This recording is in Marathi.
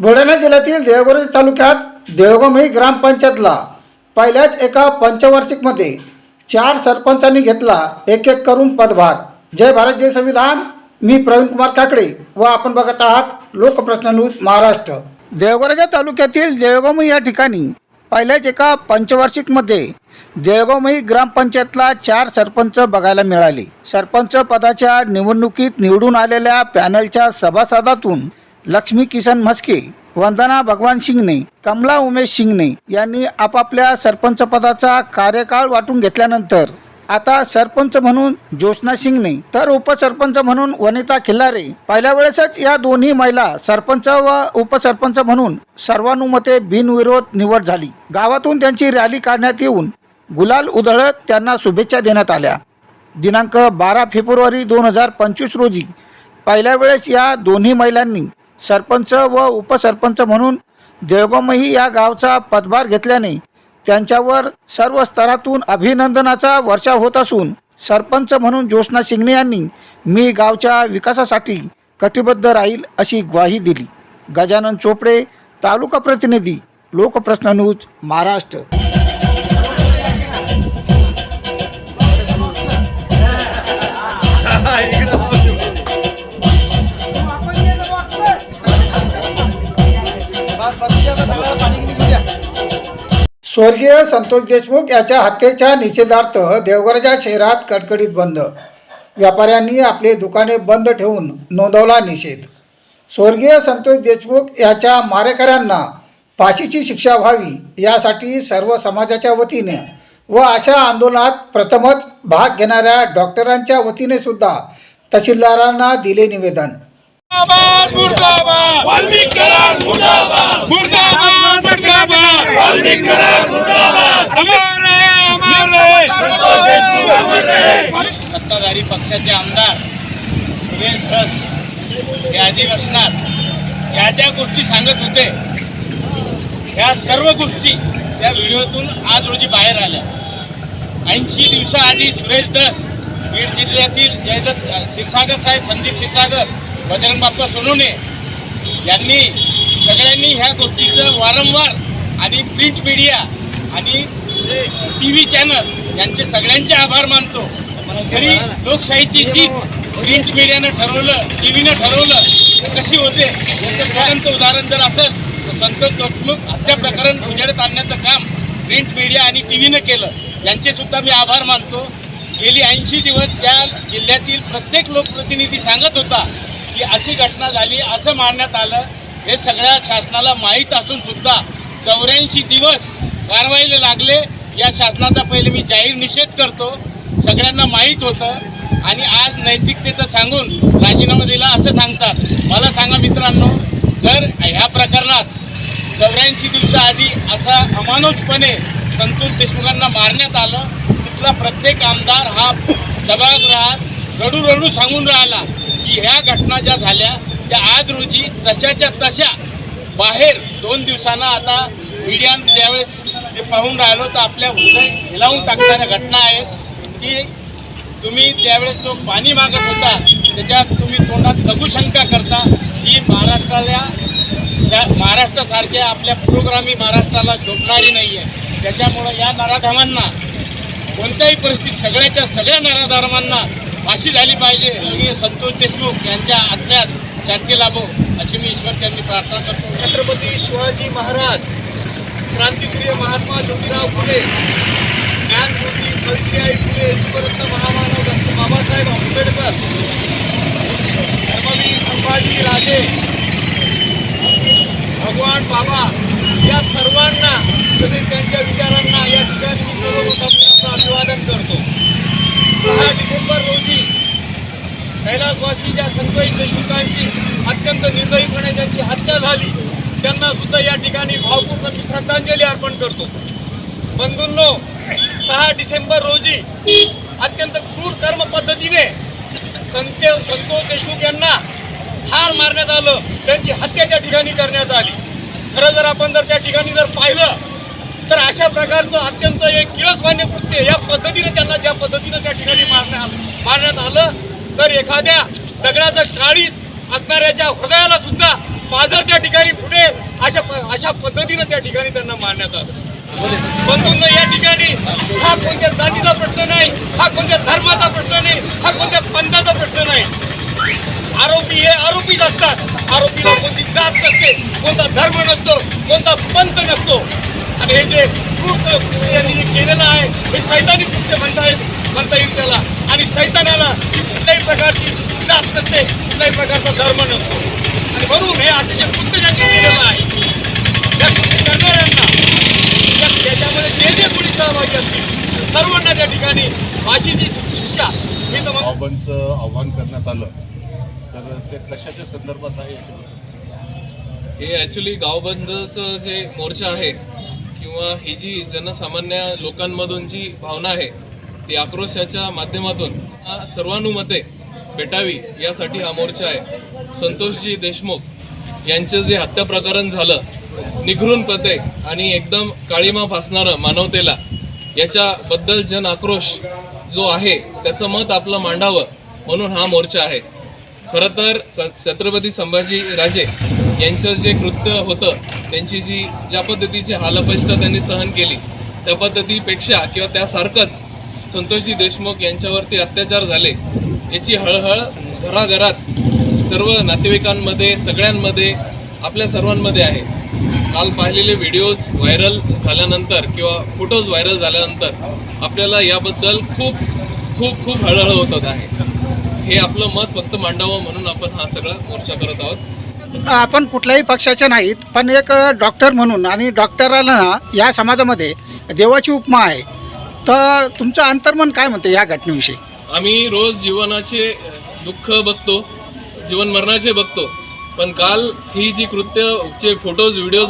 बुलढाणा जिल्ह्यातील देवगड तालुक्यात देवगम ही ग्रामपंचायतला पहिल्याच एका पंचवार्षिकमध्ये चार सरपंचांनी घेतला एक एक करून पदभार. जय भारत जय संविधान. मी प्रवीण कुमार काकडे व आपण बघत आहात लोकप्रश्न न्यूज महाराष्ट्र. देवगडच्या तालुक्यातील देवगम या ठिकाणी पहिल्याच एका पंचवार्षिकमध्ये देवगावमही ग्रामपंचायतला चार सरपंच बघायला मिळाले. सरपंच पदाच्या निवडणुकीत निवडून आलेल्या पॅनलच्या सभासदातून लक्ष्मी किसन म्हस्के वंदना भगवान शिंगणे कमला उमेश सिंगने यांनी आपापल्या सरपंच पदाचा कार्यकाळ वाटून घेतल्यानंतर आता सरपंच म्हणून ज्योत्ना शिंगणे तर उपसरपंच म्हणून वनिता खिल्लारे पहिल्या वेळेसच या दोन्ही महिला सरपंच व उपसरपंच म्हणून सर्वानुमते बिनविरोध निवड झाली. गावातून त्यांची रॅली काढण्यात येऊन गुलाल उधळत त्यांना शुभेच्छा देण्यात आल्या. दिनांक बारा फेब्रुवारी दोन हजार पंचवीस रोजी पहिल्या वेळेस या दोन्ही महिलांनी सरपंच व उपसरपंच म्हणून देवगमही या गावचा पदभार घेतल्याने त्यांच्यावर सर्व स्तरातून अभिनंदनाचा वर्षाव होत असून सरपंच म्हणून ज्योत्ना शिंगणे यांनी मी गावच्या विकासासाठी कटिबद्ध राहील अशी ग्वाही दिली. गजानन चोपडे तालुका प्रतिनिधी लोकप्रश्न न्यूज महाराष्ट्र. स्वर्गीय संतोष देशमुख याच्या हत्येच्या निषेधार्थ देवगडच्या शहरात कडकडीत बंद. व्यापाऱ्यांनी आपले दुकाने बंद ठेवून नोंदवला निषेध. स्वर्गीय संतोष देशमुख याच्या मारेकऱ्यांना फाशीची शिक्षा व्हावी यासाठी सर्व समाजाच्या वतीने व अशा आंदोलनात प्रथमच भाग घेणाऱ्या डॉक्टरांच्या वतीने सुद्धा तहसीलदारांना दिले निवेदन. मुर्दाबाद मुर्दाबाद. वाल्मिक करार मुर्दाबाद. मुर्दाबाद मुर्दाबाद. वाल्मिक करार मुर्दाबाद. अमर रहे अमर रहे संतोष देशमुख अमर रहे सत्ताधारी पक्षाचे आमदार सुरेश धस या अधिवेशनात ज्या ज्या गोष्टी सांगत होते ह्या सर्व गोष्टी त्या व्हिडिओतून आज रोजी बाहेर आल्या. ऐंशी दिवसाआधी सुरेश धस बीड जिल्ह्यातील जयदत्त क्षीरसागर साहेब संदीप क्षीरसागर बजरंग बाप्पा सोनवणे यांनी सगळ्यांनी ह्या गोष्टीचं वारंवार आणि प्रिंट मीडिया आणि टी व्ही चॅनल यांचे सगळ्यांचे आभार मानतो. तरी लोकशाहीची जीत प्रिंट मीडियानं ठरवलं टी व्हीनं ठरवलं तर कशी होते याचं उदाहरण जर असेल तर संतोष देशमुख हत्या प्रकरण उजेडत आणण्याचं काम प्रिंट मीडिया आणि टी व्हीनं केलं यांचेसुद्धा मी आभार मानतो. गेली ऐंशी दिवस त्या जिल्ह्यातील प्रत्येक लोकप्रतिनिधी सांगत होता की अशी घटना झाली असं मानण्यात आलं. हे सगळ्या शासनाला माहीत असून सुद्धा चौऱ्याऐंशी दिवस कारवाईला लागले. या शासनाचा पहिले मी जाहीर निषेध करतो. सगळ्यांना माहीत होतं. आणि आज नैतिकतेचं सांगून राजीनामा दिला असं सांगतात. मला सांगा मित्रांनो जर ह्या प्रकरणात चौऱ्याऐंशी दिवसाआधी असा अमानुषपणे संतोष देशमुखांना मारण्यात आलं तिथला प्रत्येक आमदार हा सभागृहात रडू रडू सांगून राहिला. ह्या घटना ज्या झाल्या त्या आज रोजी तशाच्या तशा बाहेर दोन दिवसांना आता मीडियानं ज्यावेळेस ते पाहून राहिलो तर आपल्या हृदय हिलावून टाकणाऱ्या घटना आहेत. की तुम्ही त्यावेळेस जो पाणी मागत होता त्याच्यात तुम्ही तोंडात लघुशंका करता ही महाराष्ट्राला शा महाराष्ट्रासारख्या आपल्या प्रोग्रामी महाराष्ट्राला शोभणारी नाही आहे. त्याच्यामुळं या नराधमांना कोणत्याही परिस्थितीत सगळ्याच्या सगळ्या नराधमांना फाशी झाली पाहिजे. आणि संतोष देशमुख यांच्या आत्म्यात शांती लाभो अशी मी ईश्वरचरणी प्रार्थना करतो. छत्रपती शिवाजी महाराज क्रांतिप्रिय महात्मा ज्योतिराव फुले ज्ञानज्योती सावित्रीबाई फुले ईश्वरत्न महामानव डॉक्टर बाबासाहेब आंबेडकर धर्मवीर संभाजी राजे भगवान बाबा या सर्वांना तसेच त्यांच्या विचारांना या ठिकाणी मी सर्वप्रथम आपलं अभिवादन करतो सहा डिसेंबर रोजी कैलासवासी ज्या संतोष देशमुखांची अत्यंत निर्दयीपणे ज्यांची हत्या झाली. त्यांना सुद्धा या ठिकाणी भावपूर्ण मी श्रद्धांजली अर्पण करतो. बंधूंनो सहा डिसेंबर रोजी अत्यंत क्रूर कर्म पद्धतीने संत संतोष देशमुख यांना ठार मारण्यात आलं. त्यांची हत्या त्या ठिकाणी करण्यात आली. खरं जर आपण जर त्या ठिकाणी जर पाहिलं तर अशा प्रकारचं अत्यंत एक किळसमान्य कृत्य या पद्धतीने त्यांना ज्या पद्धतीनं त्या ठिकाणी मारण्यात आलं मारण्यात आलं तर एखाद्या दगडाचं काळीत असणाऱ्याच्या हृदयाला सुद्धा पाझर त्या ठिकाणी फुटेल अशा अशा पद्धतीनं त्या ठिकाणी त्यांना मारण्यात आलं. बंधूंना या ठिकाणी हा कोणत्या जातीचा प्रश्न नाही हा कोणत्या धर्माचा प्रश्न नाही हा कोणत्या पंथाचा प्रश्न नाही. आरोपी हे आरोपीच असतात. आरोपी कोणती जात नसते कोणता धर्म नसतो कोणता पंथ नसतो. आणि हे जे कृत्य यांनी जे केलेलं आहे हे सैतानी कृत्य म्हणता येईल म्हणता येईल त्याला. आणि सैतानाला ही कुठल्याही प्रकारची जात नसते कुठल्याही प्रकारचा धर्म नसतो. आणि म्हणून हे असे जे कृत्य ज्यांनी केलेलं आहे त्या कृत्य करणाऱ्यांना त्याच्यामध्ये जे जे कोणी सहभागी असतील सर्वांना त्या ठिकाणी फाशीची शिक्षा हे तर आव्हानचं आव्हान करण्यात आलं. तर ते कशाच्या संदर्भात आहे? हे ॲक्च्युली गावबंदचं जे मोर्चा आहे किंवा ही जी जनसामान्य लोकांमधून जी भावना आहे ती आक्रोशाच्या माध्यमातून हा सर्वानुमते भेटावी यासाठी हा मोर्चा आहे. संतोषजी देशमुख यांचं जे हत्या प्रकरण झालं निघरून पते आणि एकदम काळीमा फासणारं मानवतेला याच्याबद्दल जन आक्रोश जो आहे त्याचं मत आपलं मांडावं म्हणून हा मोर्चा आहे. खरं तर स- छत्रपती संभाजी राजे यांचं जे कृत्य होतं त्यांची जी ज्या पद्धतीची हालअपेष्ट त्यांनी सहन केली त्या पद्धतीपेक्षा किंवा त्यासारखंच संतोषजी देशमुख यांच्यावरती अत्याचार झाले याची हळहळ घराघरात सर्व नातेवाईकांमध्ये सगळ्यांमध्ये आपल्या सर्वांमध्ये आहे. काल पाहिलेले व्हिडिओज व्हायरल झाल्यानंतर किंवा फोटोज व्हायरल झाल्यानंतर आपल्याला याबद्दल खूप खूप खूप हळहळ होत आहे. हे आपलं मत फक्त मांडावं म्हणून आपण हा सगळा मोर्चा करत आहोत. आपण कुठल्याही पक्षाचे नाहीत पण एक डॉक्टर म्हणून आणि डॉक्टराला ना या समाजामध्ये देवाची उपमा आहे. तर तुमचं अंतर्मन काय म्हणते या घटनेविषयी? आम्ही रोज जीवनाचे दुःख बघतो जीवन मरणाचे बघतो. पण काल ही जी कृत्य चे फोटोज व्हिडिओज